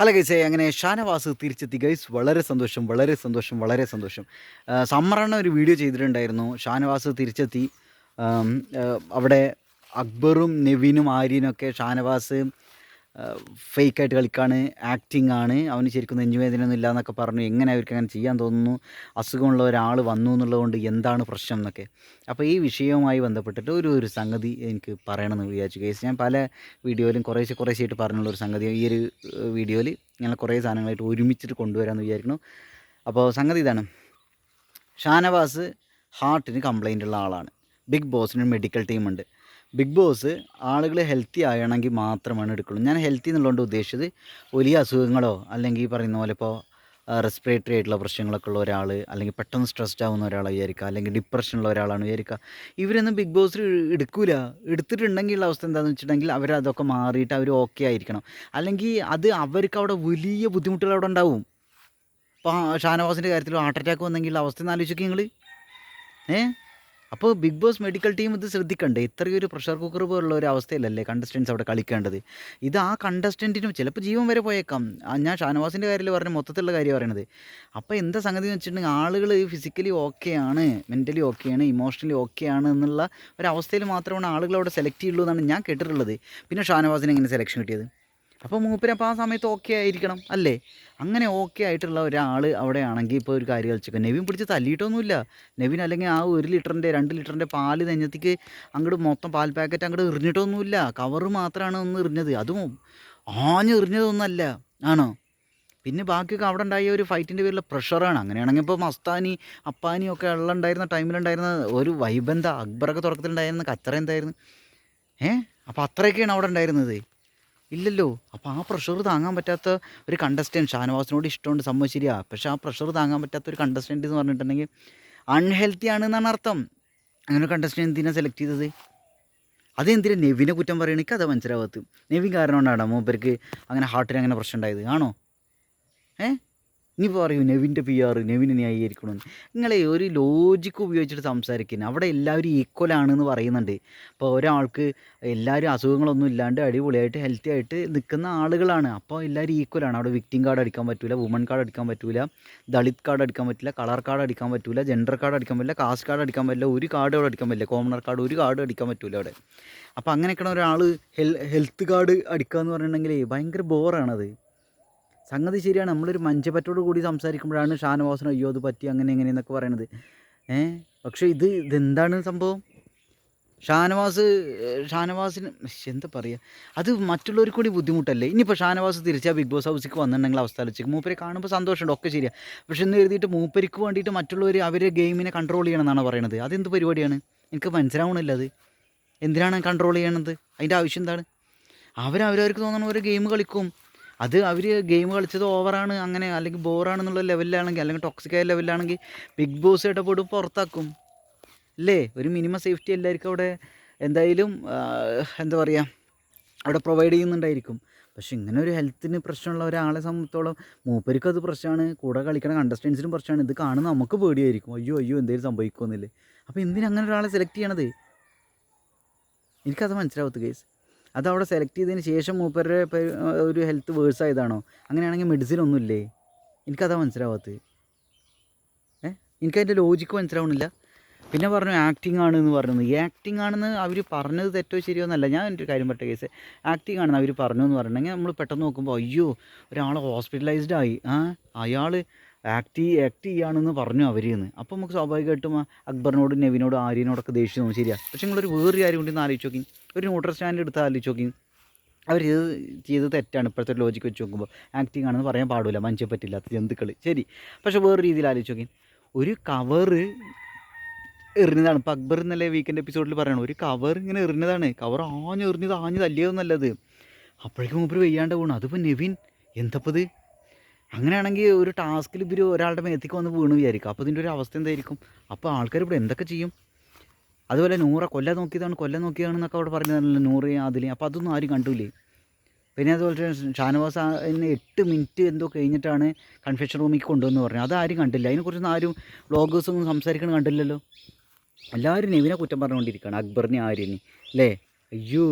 Hello ഗൈസേ അങ്ങനെ ഷാനവാസ് തിരിച്ചെത്തി. Guys വളരെ സന്തോഷം വളരെ സന്തോഷം വളരെ സന്തോഷം. സമ്മറാണ് ഒരു വീഡിയോ ചെയ്തിട്ടുണ്ടായിരുന്നു. ഷാനവാസ് തിരിച്ചെത്തി. അവിടെ അക്ബറും നെവിനും ആര്യനും ഒക്കെ ഷാനവാസ് ഫേക്കായിട്ട് കളിക്കാണ് ആക്ടിങ് ആണ്. അവന് ശരിക്കും നെഞ്ചുവേദനയൊന്നും ഇല്ല എന്നൊക്കെ പറഞ്ഞു. എങ്ങനെ അവർക്ക് അങ്ങനെ ചെയ്യാൻ തോന്നുന്നു? അസുഖമുള്ള ഒരാൾ വന്നു എന്നുള്ളതുകൊണ്ട് എന്താണ് പ്രശ്നം എന്നൊക്കെ. അപ്പോൾ ഈ വിഷയവുമായി ബന്ധപ്പെട്ടിട്ട് ഒരു ഒരു സംഗതി എനിക്ക് പറയണമെന്ന് വിചാരിച്ചു. കേസ് ഞാൻ പല വീഡിയോയിലും കുറേശ്ശെ കുറേശ്ശെയായിട്ട് പറഞ്ഞുള്ള ഒരു സംഗതി ഈ ഒരു വീഡിയോയിൽ ഞങ്ങൾ കുറേ സാധനങ്ങളായിട്ട് ഒരുമിച്ചിട്ട് കൊണ്ടുവരാമെന്ന് വിചാരിക്കുന്നു. അപ്പോൾ സംഗതി ഇതാണ്. ഷാനവാസ് ഹാർട്ടിന് കംപ്ലൈന്റ് ഉള്ള ആളാണ്. ബിഗ് ബോസിന് മെഡിക്കൽ ടീമുണ്ട് ബിഗ് ബോസ് ആളുകൾ ഹെൽത്തി ആയണമെങ്കിൽ മാത്രമാണ് എടുക്കുള്ളൂ. ഞാൻ ഹെൽത്തി എന്നുള്ളതുകൊണ്ട് ഉദ്ദേശിച്ചത് വലിയ അസുഖങ്ങളോ അല്ലെങ്കിൽ ഈ പറയുന്ന പോലെ ഇപ്പോൾ റെസ്പിറേറ്ററി ആയിട്ടുള്ള പ്രശ്നങ്ങളൊക്കെ ഉള്ള ഒരാൾ അല്ലെങ്കിൽ പെട്ടെന്ന് സ്ട്രെസ്ഡ് ആവുന്ന ഒരാളെ വിചാരിക്കുക അല്ലെങ്കിൽ ഡിപ്രഷനുള്ള ഒരാളാണ് വിചാരിക്കുക. ഇവരൊന്നും ബിഗ് ബോസിൽ എടുക്കൂല. എടുത്തിട്ടുണ്ടെങ്കിൽ ഉള്ള അവസ്ഥ എന്താണെന്ന് വെച്ചിട്ടുണ്ടെങ്കിൽ അവരതൊക്കെ മാറിയിട്ട് അവർ ഓക്കെ ആയിരിക്കണം. അല്ലെങ്കിൽ അത് അവർക്ക് അവിടെ വലിയ ബുദ്ധിമുട്ടുകൾ അവിടെ ഉണ്ടാവും. ഇപ്പോൾ ഷാനവാസിന്റെ കാര്യത്തിൽ ഹാർട്ട് അറ്റാക്ക് വന്നെങ്കിൽ അവസ്ഥ ഒന്ന് ആലോചിക്കുക നിങ്ങൾ ഏ? അപ്പോൾ ബിഗ് ബോസ് മെഡിക്കൽ ടീം ഇത് ശ്രദ്ധിക്കണ്ടേ? ഇത്രയൊരു പ്രഷർ കുക്കർ പോലുള്ള ഒരു അവസ്ഥയിലല്ലേ കണ്ടസ്റ്റൻസ് അവിടെ കളിക്കേണ്ടത്? ഇത് ആ കണ്ടസ്റ്റന്റിനും ചിലപ്പോൾ ജീവൻ വരെ പോയേക്കാം. ഞാൻ ഷാനവാസിന്റെ കാര്യത്തിൽ പറഞ്ഞ മൊത്തത്തിലുള്ള കാര്യം പറയണത്. അപ്പോൾ എന്താ സംഗതി എന്ന് വെച്ചിട്ടുണ്ടെങ്കിൽ ആളുകൾ ഫിസിക്കലി ഓക്കെയാണ് മെന്റലി ഓക്കെയാണ് ഇമോഷണലി ഓക്കെയാണ് എന്നുള്ള ഒരു അവസ്ഥയിൽ മാത്രമാണ് ആളുകൾ അവിടെ സെലക്ട് ചെയ്യുള്ളൂ എന്നാണ് ഞാൻ കേട്ടിട്ടുള്ളത്. പിന്നെ ഷാനവാസിന് എങ്ങനെ സെലക്ഷൻ കിട്ടിയത്? അപ്പോൾ മൂപ്പര് അപ്പോൾ ആ സമയത്ത് ഓക്കെ ആയിരിക്കണം അല്ലേ? അങ്ങനെ ഓക്കെ ആയിട്ടുള്ള ഒരാൾ അവിടെ ആണെങ്കിൽ ഇപ്പോൾ ഒരു കാര്യം കളിച്ചേക്കാം. നെവിൻ പിടിച്ച് തല്ലിയിട്ടൊന്നുമില്ല. നെവിൻ അല്ലെങ്കിൽ ആ ഒരു ലിറ്ററിന്റെ രണ്ട് ലിറ്ററിന്റെ പാൽ നെഞ്ഞത്തേക്ക് അങ്ങോട്ട് മൊത്തം പാൽ പാക്കറ്റ് അങ്ങോട്ട് എറിഞ്ഞിട്ടൊന്നുമില്ല. കവറ് മാത്രമാണ് ഒന്ന് എറിഞ്ഞത്. അതും ആഞ്ഞ് എറിഞ്ഞതൊന്നല്ല. ആണോ? പിന്നെ ബാക്കിയൊക്കെ അവിടെ ഉണ്ടായ ഒരു ഫൈറ്റിന്റെ പേരിലെ പ്രഷറാണ് അങ്ങനെയാണെങ്കിൽ ഇപ്പോൾ മസ്താനി അപ്പാനി ഒക്കെ ഉള്ള ഉണ്ടായിരുന്ന ടൈമിലുണ്ടായിരുന്ന ഒരു വൈബ് എന്താ? അക്ബറൊക്കെ തുടക്കത്തിലുണ്ടായിരുന്ന കച്ചറ എന്തായിരുന്നു? ഏ? അപ്പോൾ അത്രയൊക്കെയാണ് അവിടെ ഉണ്ടായിരുന്നത്. ഇല്ലല്ലോ. അപ്പോൾ ആ പ്രഷർ താങ്ങാൻ പറ്റാത്ത ഒരു കണ്ടസ്റ്റന്റ് ഷാനവാസിനോട് ഇഷ്ടമുണ്ട് സംഭവം ശരിയാ. പക്ഷേ ആ പ്രഷർ താങ്ങാൻ പറ്റാത്ത ഒരു കണ്ടസ്റ്റന്റ് എന്ന് പറഞ്ഞിട്ടുണ്ടെങ്കിൽ അൺഹെൽത്തി ആണ് എന്നാണ് അർത്ഥം. അങ്ങനെ കണ്ടസ്റ്റന്റ് എന്തിനാണ് സെലക്ട് ചെയ്തത്? അതെന്തിനാ നെവിനെ കുറ്റം പറയണ? എനിക്ക് അതാ മനസ്സിലാവാത്തത്. നെവിൻ കാരണം കൊണ്ടാണ് മൂപ്പർക്ക് അങ്ങനെ ഹാർട്ടിന് അങ്ങനെ പ്രശ്നം ഉണ്ടായത്. ആണോ? ഏ? ഇനിയിപ്പോൾ പറയൂ നെവിന്റെ പി ആർ നെവിനെ ന്യായീകരിക്കണമെന്ന് നിങ്ങളെ ഒരു ലോജിക്ക് ഉപയോഗിച്ചിട്ട് സംസാരിക്കുന്നത് അവിടെ എല്ലാവരും ഈക്വൽ എന്ന് പറയുന്നുണ്ട്. അപ്പോൾ ഒരാൾക്ക് എല്ലാവരും അസുഖങ്ങളൊന്നും ഇല്ലാണ്ട് അടിപൊളിയായിട്ട് ഹെൽത്തി ആയിട്ട് നിൽക്കുന്ന ആളുകളാണ്. അപ്പോൾ എല്ലാവരും ഈക്വലാണ് അവിടെ വിക്ടിം കാർഡ് അടിക്കാൻ പറ്റില്ല വുമൺ കാർഡ് അടിക്കാൻ പറ്റില്ല ദളിത് കാർഡ് അടിക്കാൻ പറ്റില്ല കളർ കാർഡ് അടിക്കാൻ പറ്റില്ല ജെൻഡർ കാർഡ് അടിക്കാൻ പറ്റില്ല കാസ്റ്റ് കാർഡ് അടിക്കാൻ പറ്റില്ല ഒരു കാർഡ് അവിടെ അടിക്കാൻ പറ്റില്ല. കോമണർ കാർഡ് ഒരു കാർഡ് അടിക്കാൻ പറ്റില്ല അവിടെ. അപ്പോൾ അങ്ങനെയൊക്കെയാണ് ഒരാൾ ഹെൽ ഹെൽത്ത് കാർഡ് അടിക്കുക എന്ന് പറഞ്ഞിട്ടുണ്ടെങ്കിൽ ഭയങ്കര ബോറാണത് സംഗതി ശരിയാണ്. നമ്മളൊരു മഞ്ചപ്പറ്റോട് കൂടി സംസാരിക്കുമ്പോഴാണ് ഷാനവാസിന് അയ്യോ അത് പറ്റി അങ്ങനെ എങ്ങനെ എന്നൊക്കെ പറയണത്. ഏ? പക്ഷേ ഇത് ഇതെന്താണ് സംഭവം? ഷാനവാസ് ഏഹ്, ഷാനവാസിന് എന്താ പറയുക അത് മറ്റുള്ളവർക്ക് കൂടി ബുദ്ധിമുട്ടല്ലേ? ഇനിയിപ്പോൾ ഷാനവാസ് തിരിച്ചാൽ ബിഗ് ബോസ് ഹൗസിക്ക് വന്നിട്ടുണ്ടെങ്കിൽ അവസ്ഥ വെച്ചേക്ക് മൂപ്പരെ കാണുമ്പോൾ സന്തോഷമുണ്ട് ഒക്കെ ശരിയാണ് പക്ഷെ എന്ന് എഴുതിയിട്ട് മൂപ്പരിക്ക് വേണ്ടിയിട്ട് മറ്റുള്ളവർ അവരെ ഗെയിമിനെ കൺട്രോൾ ചെയ്യണം എന്നാണ് പറയണത്? അതെന്ത് പരിപാടിയാണ്? എനിക്ക് മനസ്സിലാവണില്ല അത്. എന്തിനാണ് കൺട്രോൾ ചെയ്യണത്? അതിന്റെ ആവശ്യം എന്താണ്? അവരവരവർക്ക് തോന്നുന്ന ഒരു ഗെയിം കളിക്കും. അത് അവർ ഗെയിം കളിച്ചത് ഓവറാണ് അങ്ങനെ അല്ലെങ്കിൽ ബോറാണെന്നുള്ള ലെവലിലാണെങ്കിൽ അല്ലെങ്കിൽ ടോക്സിക്കായ ലെവലിലാണെങ്കിൽ ബിഗ് ബോസ് ഇടപെടും പുറത്താക്കും. അല്ലേ ഒരു മിനിമം സേഫ്റ്റി എല്ലാവർക്കും അവിടെ എന്തായാലും എന്താ പറയുക അവിടെ പ്രൊവൈഡ് ചെയ്യുന്നുണ്ടായിരിക്കും. പക്ഷെ ഇങ്ങനെ ഒരു ഹെൽത്തിന് പ്രശ്നമുള്ള ഒരാളെ സംബന്ധിച്ചോളം മൂപ്പർക്കും അത് പ്രശ്നമാണ് കൂടെ കളിക്കണ കണ്ടസ്റ്റൻസിനും പ്രശ്നമാണ്. ഇത് കാണുന്ന നമുക്ക് പേടിയായിരിക്കും. അയ്യോ അയ്യോ എന്തെങ്കിലും സംഭവിക്കുമെന്നില്ലേ അപ്പോൾ എന്തിനാ അങ്ങനെ ഒരാളെ സെലക്ട് ചെയ്യണത്? എനിക്കത് മനസ്സിലാവത്ത് കേസ് അത് അവിടെ സെലക്ട് ചെയ്തതിന് ശേഷം മൂപ്പരുടെ ഒരു ഹെൽത്ത് വേഴ്സ് ആയതാണോ? അങ്ങനെയാണെങ്കിൽ മെഡിസിൻ ഒന്നുമില്ലേ? എനിക്കതാ മനസ്സിലാവാത്തത്. ഏ? എനിക്കതിന്റെ ലോജിക്ക് മനസ്സിലാവണില്ല. പിന്നെ പറഞ്ഞു ആക്ടിങ് ആണെന്ന് പറഞ്ഞത്. ഈ ആക്ടിങ് ആണെന്ന് അവർ പറഞ്ഞത് തെറ്റോ ശരിയോ എന്നല്ല. ഞാൻ എന്റെ ഒരു കാര്യം പറ്റ കേസ് ആക്ടിങ് ആണെന്ന് അവർ പറഞ്ഞു എന്ന് പറഞ്ഞിട്ടുണ്ടെങ്കിൽ നമ്മൾ പെട്ടെന്ന് നോക്കുമ്പോൾ അയ്യോ ഒരാൾ ഹോസ്പിറ്റലൈസ്ഡ് ആയി. ആ അയാൾ ആക്ട് ആക്ട് ചെയ്യുകയാണെന്ന് പറഞ്ഞു അവർ എന്ന് അപ്പോൾ നമുക്ക് സ്വാഭാവികമായിട്ടും അക്ബറിനോട് നെവിനോട് ആര്യനോടൊക്കെ ദേഷ്യം തോന്നും. ശരിയാണ് പക്ഷേ നിങ്ങളൊരു വേറൊരു കാര്യം കൊണ്ട് ഒന്ന് ആലോചിച്ച് നോക്കി ഒരു ന്യൂട്രൽ സ്റ്റാൻഡ് എടുത്ത് ആലോചിച്ച് നോക്കി അവർ ഇത് ചെയ്ത് തെറ്റാണ്. ഇപ്പോഴത്തെ ലോജിക്ക് വെച്ച് നോക്കുമ്പോൾ. ആക്ടിങ് ആണെന്ന് പറയാൻ പാടില്ല. മനുഷ്യ പറ്റില്ലാത്ത ജന്തുക്കൾ ശരി. പക്ഷേ വേറെ രീതിയിൽ ആലോചിച്ച് നോക്കി ഒരു കവറ് എറിഞ്ഞതാണ്. ഇപ്പോൾ അക്ബർ എന്നല്ലേ വീക്കെൻഡ് എപ്പിസോഡിൽ പറയണം. ഒരു കവർ ഇങ്ങനെ എറിഞ്ഞതാണ്. കവർ ആഞ്ഞ് എറിഞ്ഞത് ആഞ്ഞ് തല്ലിയതൊന്നല്ലത് അപ്പോഴേക്കും മൂപ്പര് വെയ്യാണ്ട് പോകണം അതിപ്പോൾ നെവിൻ എന്തപ്പത്? അങ്ങനെയാണെങ്കിൽ ഒരു ടാസ്കിൽ ഇവർ ഒരാളുടെ മേത്തേക്ക് വന്ന് വീണ് വിചാരിക്കും. അപ്പോൾ ഇതിന്റെ ഒരു അവസ്ഥ എന്തായിരിക്കും? അപ്പോൾ ആൾക്കാർ ഇവിടെ എന്തൊക്കെ ചെയ്യും? അതുപോലെ നൂറ കൊല്ല നോക്കിയതാണ് കൊല്ല നോക്കിയതാണെന്നൊക്കെ അവിടെ പറഞ്ഞതല്ലോ നൂറ് അതിൽ അപ്പോൾ അതൊന്നും ആരും കണ്ടില്ലേ? പിന്നെ അതുപോലെ ഷാനവാസ് എന്നെ എട്ട് മിനിറ്റ് എന്തോ കഴിഞ്ഞിട്ടാണ് കൺഫെഷൻ റൂമിലേക്ക് കൊണ്ടുവന്ന് പറഞ്ഞത്. അതാരും കണ്ടില്ല. അതിനെക്കുറിച്ചൊന്നും ആരും വ്ളോഗേഴ്സൊന്നും സംസാരിക്കണം കണ്ടില്ലല്ലോ? എല്ലാവരും നെവിനെ കുറ്റം പറഞ്ഞുകൊണ്ടിരിക്കുകയാണ്. അക്ബറിനെ ആര്യനെ. അല്ലേ? അയ്യോ.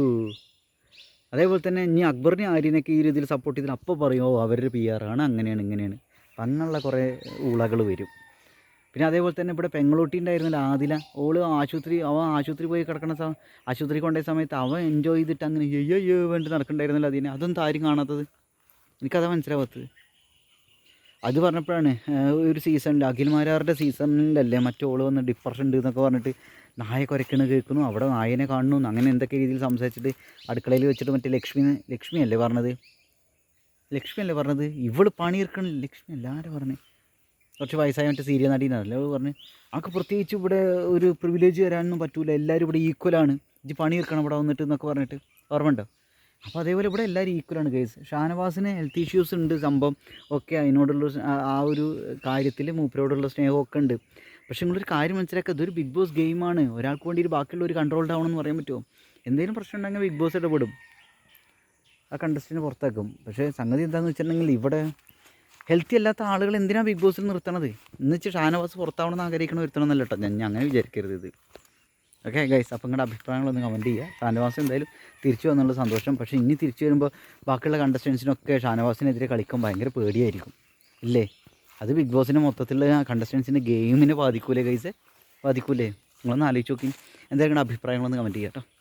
അതേപോലെ തന്നെ ഇനി അക്ബറിനെ ആര്യനൊക്കെ ഈ രീതിയിൽ സപ്പോർട്ട് ചെയ്തിട്ട് അപ്പോൾ ഓ അവരുടെ പി ആറാണ് അങ്ങനെയാണ് ഇങ്ങനെയാണ്. അങ്ങനെയുള്ള കുറേ ഊളകൾ വരും. പിന്നെ അതേപോലെ തന്നെ ഇവിടെ പെങ്ങളൂട്ടി ഉണ്ടായിരുന്നില്ല ആദില. ഓൾ ആശുപത്രി അവൻ ആശുപത്രി പോയി കിടക്കുന്ന സമയം ആശുപത്രി കൊണ്ടുപോയ സമയത്ത് അവൻ എൻജോയ് ചെയ്തിട്ട് അങ്ങനെ അയ്യോ അയ്യോ വേണ്ടി നടക്കണ്ടായിരുന്നില്ല അതിനെ. അതൊന്നും ആരും കാണാത്തത്. എനിക്കതാ മനസ്സിലാവാത്തത്. അത് പറഞ്ഞപ്പോഴാണ് ഒരു സീസണിൽ അഖിൽമാരാറുടെ സീസണിലല്ലേ മറ്റോൾ വന്ന് ഡിപ്രഷൻ ഉണ്ട് എന്നൊക്കെ പറഞ്ഞിട്ട് നായ കുരക്കണ് കേൾക്കുന്നു. അവിടെ നായനെ കാണുന്നു. അങ്ങനെ എന്തൊക്കെ രീതിയിൽ സംസാരിച്ചിട്ട് അടുക്കളയിൽ വെച്ചിട്ട് മറ്റേ ലക്ഷ്മി ലക്ഷ്മി അല്ലേ പറഞ്ഞത്? ലക്ഷ്മി അല്ലേ പറഞ്ഞത്? ഇവൾ പണിയെടുക്കണ. ലക്ഷ്മി എല്ലാവരും പറഞ്ഞു? കുറച്ച് വയസ്സായ മറ്റേ സീരിയ നടീനല്ലേ അവൾ പറഞ്ഞു? ആൾക്ക് പ്രത്യേകിച്ച് ഇവിടെ ഒരു പ്രിവിലേജ് വരാനൊന്നും പറ്റൂല. എല്ലാവരും ഇവിടെ ഈക്വലാണ് ഇത് പണിയെടുക്കണം ഇവിടെ വന്നിട്ട് എന്നൊക്കെ പറഞ്ഞിട്ട്. ഓർമ്മയുണ്ടോ? അപ്പോൾ അതേപോലെ ഇവിടെ എല്ലാവരും ഈക്വലാണ് കേസ് ഷാനവാസിന് ഹെൽത്ത് ഇഷ്യൂസ് ഉണ്ട് സംഭവം. ഒക്കെ അതിനോടുള്ള ആ- ഒരു കാര്യത്തിൽ മൂപ്പരോടുള്ള സ്നേഹമൊക്കെ ഉണ്ട്. പക്ഷെ നിങ്ങളൊരു കാര്യം മനസ്സിലാക്കുക ഇതൊരു ബിഗ് ബോസ് ഗെയിമാണ് ഒരാൾക്ക് വേണ്ടി ബാക്കിയുള്ള ഒരു കൺട്രോൾ ഡൗൺ എന്ന് പറയാൻ പറ്റുമോ? എന്തെങ്കിലും പ്രശ്നം ഉണ്ടെങ്കിൽ ബിഗ് ബോസ് ഇടപെടും. ആ കണ്ടസ്റ്റിനെ പുറത്താക്കും. പക്ഷേ സംഗതി എന്താണെന്ന് വെച്ചിട്ടുണ്ടെങ്കിൽ ഇവിടെ ഹെൽത്തി അല്ലാത്ത ആളുകൾ എന്തിനാണ് ബിഗ് ബോസിൽ നിർത്തണത്? എന്ന് വെച്ചാൽ ഷാനവാസ് പുറത്താവണമെന്ന് ആഗ്രഹിക്കണ വരുത്തണമെന്നല്ല കേട്ടോ ഞാൻ അങ്ങനെ വിചാരിക്കരുത് ഇത്. ഓക്കെ ഗൈസ് അപ്പം നിങ്ങളുടെ അഭിപ്രായങ്ങളൊന്ന് കമന്റ് ചെയ്യുക. ഷാനവാസ് എന്തായാലും തിരിച്ചു വന്നുള്ള സന്തോഷം. പക്ഷേ ഇനി തിരിച്ചു വരുമ്പോൾ ബാക്കിയുള്ള കണ്ടസ്റ്റൻസിനൊക്കെ ഷാനവാസിനെതിരെ കളിക്കാൻ ഭയങ്കര പേടിയായിരിക്കും. ഇല്ലേ? അത് ബിഗ് ബോസിന്റെ മൊത്തത്തിലുള്ള കണ്ടസ്റ്റൻസിന്റെ ഗെയിമിനെ ബാധിക്കൂലേ ഗൈസ് ബാധിക്കൂലേ? നിങ്ങളൊന്ന് ആലോചിച്ച് നോക്കി. എന്തായാലും അഭിപ്രായങ്ങളൊന്ന് കമന്റ് ചെയ്യാം കേട്ടോ